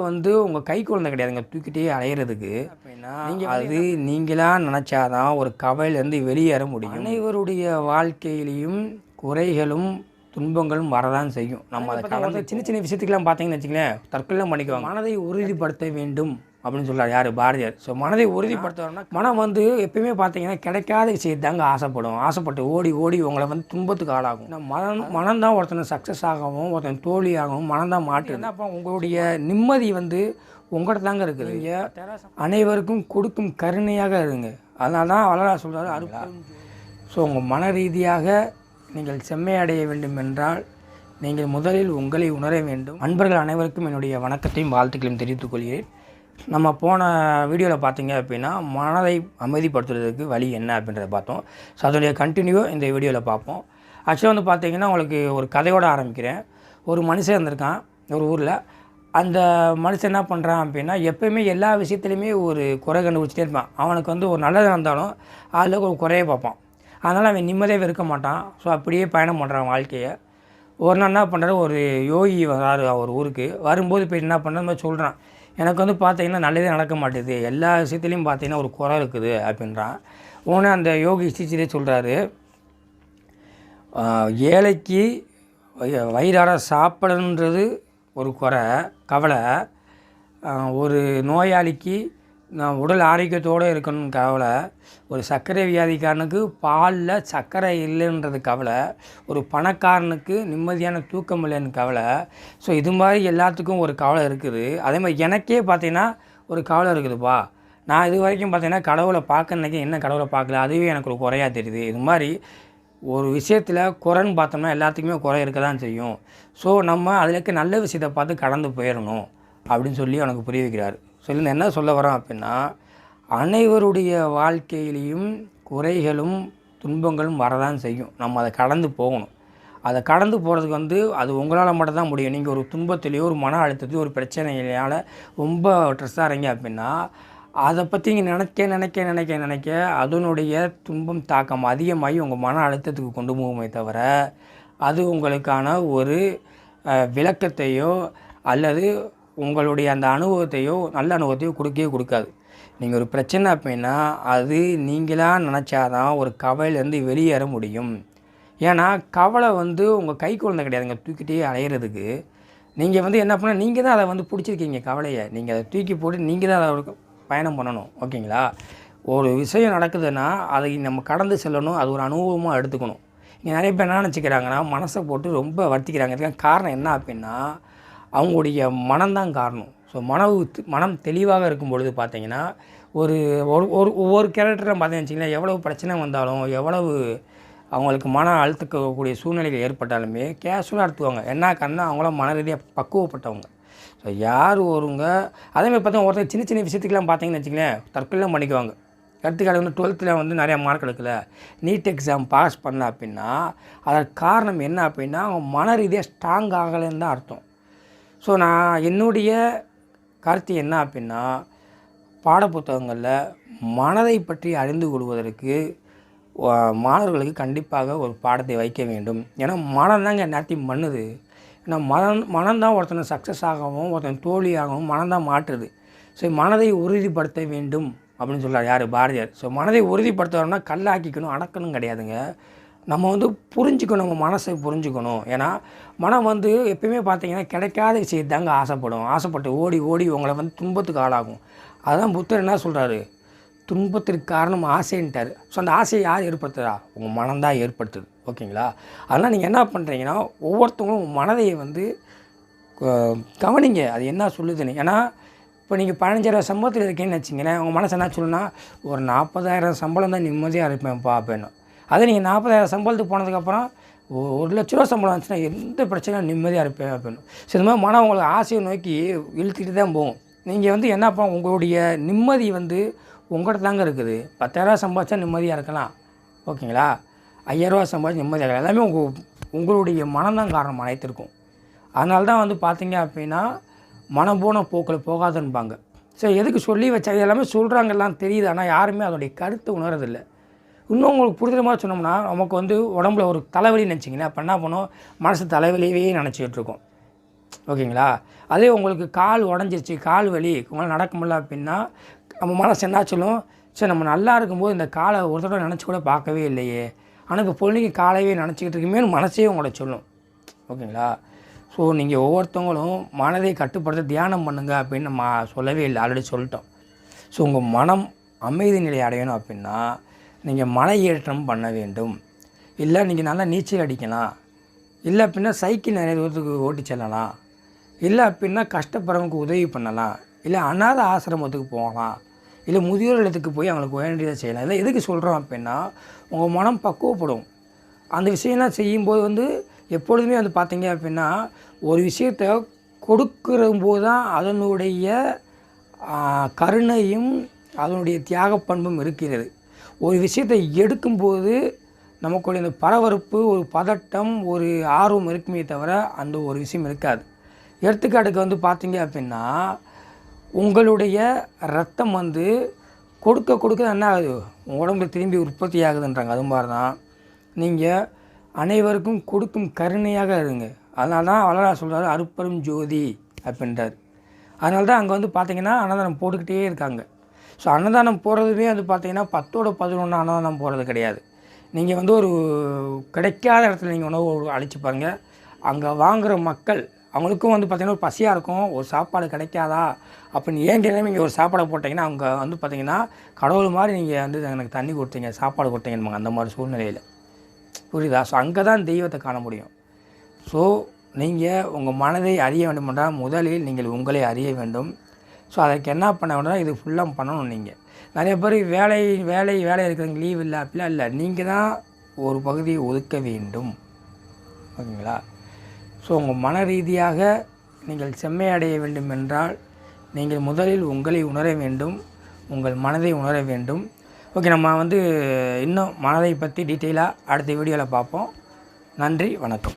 உங்கள் கை குழந்தை கிடையாதுங்க. தூக்கிட்டே அலையிறதுக்கு. நீங்கள் அது நீங்களாக நினச்சாதான் ஒரு கவலையிலேருந்து வெளியேற முடியும். அனைவருடைய வாழ்க்கையிலையும் குறைகளும் துன்பங்களும் வரதான் செய்யும். நம்ம அதை கடந்த சின்ன சின்ன விஷயத்துக்கெல்லாம் பார்த்தீங்கன்னு வச்சுங்களேன் தற்கொலை பண்ணிக்குவாங்க. மனதை உறுதிப்படுத்த வேண்டும். அப்படின்னு சொல்றார் யார்? பாரதியார். ஸோ மனதை உறுதிப்படுத்தணும்னா மனம் வந்து எப்பயுமே பார்த்தீங்கன்னா கிடைக்காத விஷயத்தாங்க ஆசைப்படும். ஆசைப்பட்டு ஓடி ஓடி உங்களை வந்து துன்பத்துக்கு ஆளாகும். மனம் மனம் தான் ஒருத்தனை சக்ஸஸ் ஆகவும் ஒருத்தன் தோல்வியாகவும் மனம் தான் மாட்டு அப்போ உங்களுடைய நிம்மதி வந்து உங்கள்கிட்ட தாங்க இருக்குது நீங்கள் அனைவருக்கும் கொடுக்கும் கருணையாக இருங்க. அதனால தான் வளரா சொல்கிறாரு அருள் ஸோ உங்கள் மன ரீதியாக நீங்கள் செம்மையடைய வேண்டும் என்றால் நீங்கள் முதலில் உங்களை உணர வேண்டும். அன்பர்கள் அனைவருக்கும் என்னுடைய வணக்கத்தையும் வாழ்த்துக்களையும் தெரிவித்துக் கொள்கிறேன். நம்ம போன வீடியோவில் பார்த்தீங்க அப்படின்னா மனதை அமைதிப்படுத்துறதுக்கு வழி என்ன அப்படின்றத பார்த்தோம். ஸோ அதோடைய கண்டினியூ இந்த வீடியோவில் பார்ப்போம். ஆக்சுவலாக வந்து பார்த்தீங்கன்னா உங்களுக்கு ஒரு கதையோடு ஆரம்பிக்கிறேன். ஒரு மனுஷன் இருந்திருக்கான் ஒரு ஊரில். அந்த மனுஷன் என்ன பண்ணுறான் அப்படின்னா எப்போயுமே எல்லா விஷயத்துலையுமே ஒரு குறை கண்டுபிடிச்சிட்டே இருப்பான். அவனுக்கு வந்து ஒரு நல்லது நடந்தாலும் அதில் ஒரு குறைய பார்ப்பான். அதனால் அவன் நிம்மதியாக இருக்க மாட்டான். ஸோ அப்படியே பயணம் பண்ணுறான் வாழ்க்கையை. ஒரு நாள் என்ன பண்ணுறாரு ஒரு யோகி வராரு அவர் ஊருக்கு. வரும்போது போய் என்ன பண்ணுற மாதிரி சொல்கிறான் எனக்கு வந்து பார்த்தீங்கன்னா நல்லதே நடக்க மாட்டேது. எல்லா விஷயத்துலையும் பார்த்தீங்கன்னா ஒரு குறை இருக்குது அப்படின்றான். உடனே அந்த யோகி ஸ்ரீச்சிலே சொல்கிறாரு ஏழைக்கு வயிறார சாப்பிடணுன்றது ஒரு குறை கவலை. ஒரு நோயாளிக்கு நான் உடல் ஆரோக்கியத்தோடு இருக்கணும்னு கவலை ஒரு சர்க்கரை வியாதிக்காரனுக்கு பாலில் சர்க்கரை இல்லைன்றது கவலை ஒரு பணக்காரனுக்கு நிம்மதியான தூக்கம் இல்லைன்னு கவலை. ஸோ இது மாதிரி எல்லாத்துக்கும் ஒரு கவலை இருக்குது. அதே மாதிரி எனக்கே பார்த்தீங்கன்னா ஒரு கவலை இருக்குதுப்பா. நான் இது வரைக்கும் பார்த்தீங்கன்னா கடவுளை பார்க்க நினைக்க என்ன கடவுளை பார்க்கல அதுவே எனக்கு ஒரு குறையாக தெரியுது. இது மாதிரி ஒரு விஷயத்தில் குறைன்னு பார்த்தோம்னா எல்லாத்துக்குமே குறை இருக்க தான் செய்யும். ஸோ நம்ம அதில் இருக்க நல்ல விஷயத்தை பார்த்து கடந்து போயிடணும் அப்படின்னு சொல்லி எனக்கு புரிய வைக்கிறார். சொல்லி நான் என்ன சொல்ல வரேன் அப்படின்னா அனைவருடைய வாழ்க்கையிலையும் குறைகளும் துன்பங்களும் வரதான் செய்யும். நம்ம அதை கடந்து போகணும். அதை கடந்து போகிறதுக்கு வந்து அது உங்களால் மட்டும் தான் முடியும். நீங்கள் ஒரு துன்பத்திலையோ ஒரு மன அழுத்தத்தையோ ஒரு பிரச்சனையினால் ரொம்ப ட்ரெஸ்ஸாக ஆகிறீங்க அப்படின்னா அதை பற்றி நீங்கள் நினைக்க நினைக்க நினைக்க நினைக்க அதனுடைய துன்பம் தாக்கம் அதிகமாகி உங்கள் மன அழுத்தத்துக்கு கொண்டு போகுமே தவிர அது உங்களுக்கான ஒரு விளக்கத்தையோ அல்லது உங்களுடைய அந்த அனுபவத்தையோ நல்ல அனுபவத்தையோ கொடுக்கவே கொடுக்காது. நீங்கள் ஒரு பிரச்சனை அப்படின்னா அது நீங்களாக நினச்சாதான் ஒரு கவலையிலேருந்து வெளியேற முடியும். ஏன்னா கவலை வந்து உங்கள் கை குழந்தை கிடையாதுங்க. தூக்கிட்டே அலையிறதுக்கு. நீங்கள் வந்து என்ன பண்ண நீங்கள் தான் அதை வந்து பிடிச்சிருக்கீங்க கவலையை. நீங்கள் அதை தூக்கி போட்டு நீங்கள் தான் அதை பயணம் பண்ணணும். ஓகேங்களா? ஒரு விஷயம் நடக்குதுன்னா அதை நம்ம கடந்து செல்லணும். அது ஒரு அனுபவமாக எடுத்துக்கணும். இங்கே நிறைய பேர் என்ன நினச்சிக்கிறாங்கன்னா மனசை போட்டு ரொம்ப வருத்திக்கிறாங்க. இதுக்கான காரணம் என்ன அப்படின்னா அவங்களுடைய மனம்தான் காரணம். ஸோ மன மனம் தெளிவாக இருக்கும் பொழுது பார்த்தீங்கன்னா ஒரு ஒரு ஒரு ஒவ்வொரு கேரக்டரும் பார்த்தீங்கன்னு வச்சிங்களேன் எவ்வளவு பிரச்சனை வந்தாலும் எவ்வளவு அவங்களுக்கு மன அழுத்தக்கூடிய சூழ்நிலைகள் ஏற்பட்டாலுமே கேஷுவலாக எடுத்துவாங்க என்ன காரணம் அவங்களாம் மன ரீதியாக பக்குவப்பட்டவங்க. ஸோ யார் ஒருங்க அதேமாதிரி பார்த்தீங்கன்னா ஒருத்தர் சின்ன சின்ன விஷயத்துக்கெலாம் பார்த்தீங்கன்னு வச்சுங்களேன் தற்கொலை பண்ணிக்குவாங்க. எடுத்துக்காட்டு வந்து டுவெல்த்தில் வந்து நிறையா மார்க் எடுக்கல. நீட் எக்ஸாம் பாஸ் பண்ணல அப்படின்னா அதற்கு காரணம் என்ன அப்படின்னா அவங்க மன ரீதியாக ஸ்ட்ராங் ஆகலைன்னு தான் அர்த்தம். ஸோ நான் என்னுடைய கருத்து என்ன அப்படின்னா பாடப்புத்தகங்களில் மனதை பற்றி அறிந்து கொள்வதற்கு மாணவர்களுக்கு கண்டிப்பாக ஒரு பாடத்தை வைக்க வேண்டும். ஏன்னா மனம் தாங்க எல்லாத்தையும் பண்ணுது. ஏன்னா மனம் மனம்தான் ஒருத்தனை சக்ஸஸ் ஆகவும் ஒருத்தன் தோல்வியாகவும் மனம்தான் மாற்றுது. ஸோ மனதை உறுதிப்படுத்த வேண்டும் அப்படின்னு சொல்கிறார் யார்? பாரதியார். ஸோ மனதை உறுதிப்படுத்தணும்னா கல்லாக்கிக்கணும் அடக்கணும் கிடையாதுங்க. நம்ம வந்து புரிஞ்சுக்கணும் நம்ம மனசை புரிஞ்சுக்கணும். ஏன்னா மனம் வந்து எப்பயுமே பார்த்தீங்கன்னா கிடைக்காத விஷயத்தாங்க ஆசைப்படும். ஆசைப்பட்டு ஓடி ஓடி உங்களை வந்து துன்பத்துக்கு ஆளாகும். அதுதான் புத்தர் என்ன சொல்கிறாரு துன்பத்திற்கு காரணம் ஆசைன்ட்டார். ஸோ அந்த ஆசையை யார் ஏற்படுத்துறா? உங்கள் மனம்தான் ஏற்படுத்துது. ஓகேங்களா? அதனால் நீங்கள் என்ன பண்ணுறீங்கன்னா ஒவ்வொருத்தவங்களும் உங்கள் மனதை வந்து கவனிங்க. அது என்ன சொல்லுதுன்னு. ஏன்னா இப்போ நீங்கள் பதினஞ்சாயிரம் சம்பளத்தில் இருக்கேன்னு வச்சிங்கன்னா உங்கள் மனசு என்ன சொல்லுன்னா ஒரு நாற்பதாயிரம் சம்பளம் தான் நிம்மதியாக இருப்பேன்ப்பா அப்படின்னு. அதே நீங்கள் நாற்பதாயிரம் சம்பளத்துக்கு போனதுக்கப்புறம் ஒரு லட்ச ரூபா சம்பளம் வந்துச்சுன்னா எந்த பிரச்சனையும் நிம்மதியாக இருப்பேன் அப்படின்னு. ஸோ இந்த மாதிரி மனம் உங்களுக்கு ஆசையை நோக்கி இழுத்துக்கிட்டு தான் போகும் நீங்கள் வந்து என்ன பண்ண உங்களுடைய நிம்மதி வந்து உங்கள்கிட்ட தாங்க இருக்குது. பத்தாயிரரூவா சம்பாதிச்சா நிம்மதியாக இருக்கலாம். ஓகேங்களா? ஐயாயிரரூவா சம்பாதிச்சு நிம்மதியாக இருக்கலாம். எல்லாமே உங்கள் உங்களுடைய மனம்தான் காரணம் அனைத்திருக்கும் அதனால தான் வந்து பார்த்தீங்க அப்படின்னா மனம் போன போக்கில் போகாதுன்பாங்க. ஸோ எதுக்கு சொல்லி வச்சா எல்லாமே சொல்கிறாங்கலாம் தெரியுது. ஆனால் யாருமே அதோடைய கருத்தை உணரதில்லை இன்னும் உங்களுக்கு புரிதுற மாதிரி சொன்னோம்னா நமக்கு வந்து உடம்புல ஒரு தலைவலி நினச்சிங்கன்னா அப்போ என்ன பண்ணும்? மனசு தலைவலியவே நினச்சிக்கிட்டு இருக்கோம். ஓகேங்களா? அதே உங்களுக்கு கால் உடஞ்சிருச்சு கால் வலி உங்களால் நடக்க முடியல அப்படின்னா நம்ம மனசு என்ன சொல்லும்? சரி நம்ம நல்லா இருக்கும்போது இந்த காலை ஒரு தடவை நினச்சி கூட பார்க்கவே இல்லையே. ஆனால் இப்போ பொண்ணுக்கு காலையே நினச்சிக்கிட்டு இருக்குமேனு மனசே உங்களை சொல்லும். ஓகேங்களா? ஸோ நீங்கள் ஒவ்வொருத்தவங்களும் மனதை கட்டுப்படுத்த தியானம் பண்ணுங்க அப்படின்னு நம்ம சொல்லவே இல்லை. ஆல்ரெடி சொல்லிட்டோம். ஸோ உங்கள் மனம் அமைதி நிலை அடையணும் அப்படின்னா நீங்கள் மலை ஏற்றம் பண்ண வேண்டும். இல்லை நீங்கள் நல்லா நீச்சல் அடிக்கலாம் இல்லை அப்படின்னா சைக்கிள் நிறைய தூரத்துக்கு ஓட்டி செல்லலாம் இல்லை அப்படின்னா கஷ்டப்படுறவங்களுக்கு உதவி பண்ணலாம் இல்லை அனாத ஆசிரமத்துக்கு போகலாம் இல்லை முதியோர் இடத்துக்கு போய் அவங்களுக்கு வேண்டியதை செய்யலாம். இல்லை எதுக்கு சொல்கிறோம் அப்படின்னா உங்கள் மனம் பக்குவப்படும். அந்த விஷயம்லாம் செய்யும்போது வந்து எப்பொழுதுமே வந்து பார்த்தீங்க அப்படின்னா ஒரு விஷயத்தை கொடுக்குறம்போது தான் அதனுடைய கருணையும் அதனுடைய தியாக பண்பும் இருக்கிறது. ஒரு விஷயத்தை எடுக்கும்போது நமக்குள்ள இந்த பரபரப்பு ஒரு பதட்டம் ஒரு ஆர்வம் இருக்குமே தவிர அந்த ஒரு விஷயம் இருக்காது. எடுத்துக்காட்டுக்கு வந்து பார்த்தீங்க அப்படின்னா உங்களுடைய ரத்தம் வந்து கொடுக்க கொடுக்க என்ன ஆகுது? உடம்புல திரும்பி உற்பத்தி ஆகுதுன்றாங்க. அது மாதிரி தான் நீங்கள் அனைவருக்கும் கொடுக்கும் கருணையாக இருங்க. அதனால தான் வளரா சொல்கிறாரு அருப்பரும் ஜோதி அப்படின்றார். அதனால தான் அங்கே வந்து பார்த்தீங்கன்னா அன்னதானம் போட்டுக்கிட்டே இருக்காங்க. ஸோ அன்னதானம் போகிறதுமே வந்து பார்த்தீங்கன்னா பத்தோட பதினொன்று அன்னதானம் போகிறது கிடையாது. நீங்கள் வந்து ஒரு கிடைக்காத இடத்துல நீங்கள் உணவு அழிச்சு பாருங்கள் அங்கே வாங்குகிற மக்கள் அவங்களுக்கும் வந்து பார்த்தீங்கன்னா ஒரு பசியாக இருக்கும். ஒரு சாப்பாடு கிடைக்காதா? அப்படின்னு ஏன் நீங்கள் ஒரு சாப்பாடை போட்டிங்கன்னா அவங்க வந்து பார்த்தீங்கன்னா கடவுள் மாதிரி நீங்கள் வந்து எனக்கு தண்ணி கொடுத்தீங்க சாப்பாடு கொடுத்தீங்கன்னு அந்த மாதிரி சூழ்நிலையில். புரியுதா? ஸோ அங்கே தான் தெய்வத்தை காண முடியும். ஸோ நீங்கள் உங்கள் மனதை அறிய வேண்டுமென்றால் முதலில் நீங்கள் உங்களை அறிய வேண்டும். ஸோ அதுக்கு என்ன பண்ண இது ஃபுல்லாக பண்ணணும் நீங்கள் நிறைய பேர் வேலை வேலை வேலை இருக்கிறவங்க லீவ் இல்லை அப்படிலாம் இல்லை. நீங்கள் தான் ஒரு பகுதியை ஒதுக்க வேண்டும். ஓகேங்களா? ஸோ உங்கள் மன ரீதியாக நீங்கள் செம்மையடைய வேண்டும் என்றால் நீங்கள் முதலில் உங்களை உணர வேண்டும் உங்கள் மனதை உணர வேண்டும். ஓகே நம்ம வந்து இன்னும் மனதை பற்றி டீட்டெயிலாக அடுத்த வீடியோவில் பார்ப்போம். நன்றி வணக்கம்.